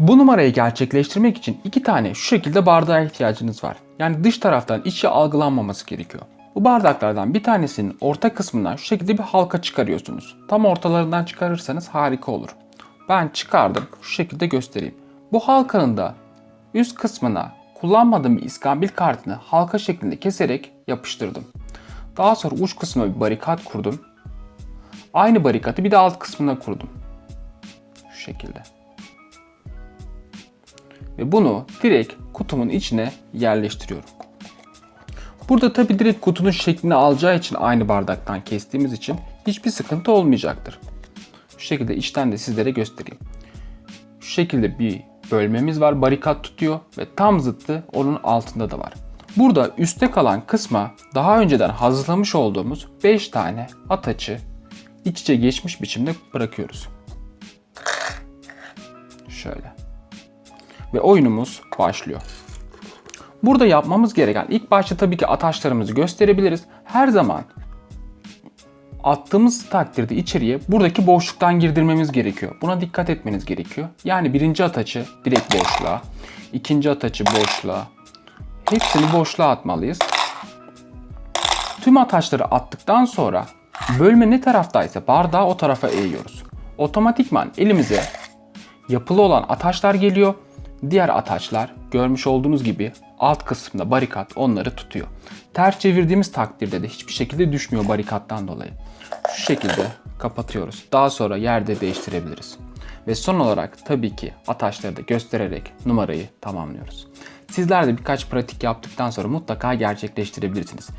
Bu numarayı gerçekleştirmek için iki tane şu şekilde bardağa ihtiyacınız var. Yani dış taraftan içi algılanmaması gerekiyor. Bu bardaklardan bir tanesinin orta kısmından şu şekilde bir halka çıkarıyorsunuz. Tam ortalarından çıkarırsanız harika olur. Ben çıkardım. Şu şekilde göstereyim. Bu halkanın da üst kısmına kullanmadığım bir iskambil kartını halka şeklinde keserek yapıştırdım. Daha sonra uç kısmına bir barikat kurdum. Aynı barikatı bir de alt kısmına kurdum. Şu şekilde. Ve bunu direkt kutumun içine yerleştiriyorum. Burada tabi direkt kutunun şeklini alacağı için aynı bardaktan kestiğimiz için hiçbir sıkıntı olmayacaktır. Şu şekilde içten de sizlere göstereyim. Şu şekilde bir bölmemiz var. Barikat tutuyor ve tam zıttı onun altında da var. Burada üstte kalan kısma daha önceden hazırlamış olduğumuz 5 tane ataçı iç içe geçmiş biçimde bırakıyoruz. Şöyle. Ve oyunumuz başlıyor. Burada yapmamız gereken ilk başta tabii ki ataşlarımızı gösterebiliriz. Her zaman attığımız takdirde içeriye buradaki boşluktan girdirmemiz gerekiyor. Buna dikkat etmeniz gerekiyor. Yani birinci ataçı direkt boşluğa, ikinci ataçı boşluğa, hepsini boşluğa atmalıyız. Tüm ataçları attıktan sonra bölme ne taraftaysa bardağı o tarafa eğiyoruz. Otomatikman elimize yapılı olan ataçlar geliyor. Diğer ataçlar görmüş olduğunuz gibi alt kısımda barikat onları tutuyor. Ters çevirdiğimiz takdirde de hiçbir şekilde düşmüyor barikattan dolayı. Şu şekilde kapatıyoruz. Daha sonra yerde değiştirebiliriz. Ve son olarak tabii ki ataçları da göstererek numarayı tamamlıyoruz. Sizler de birkaç pratik yaptıktan sonra mutlaka gerçekleştirebilirsiniz.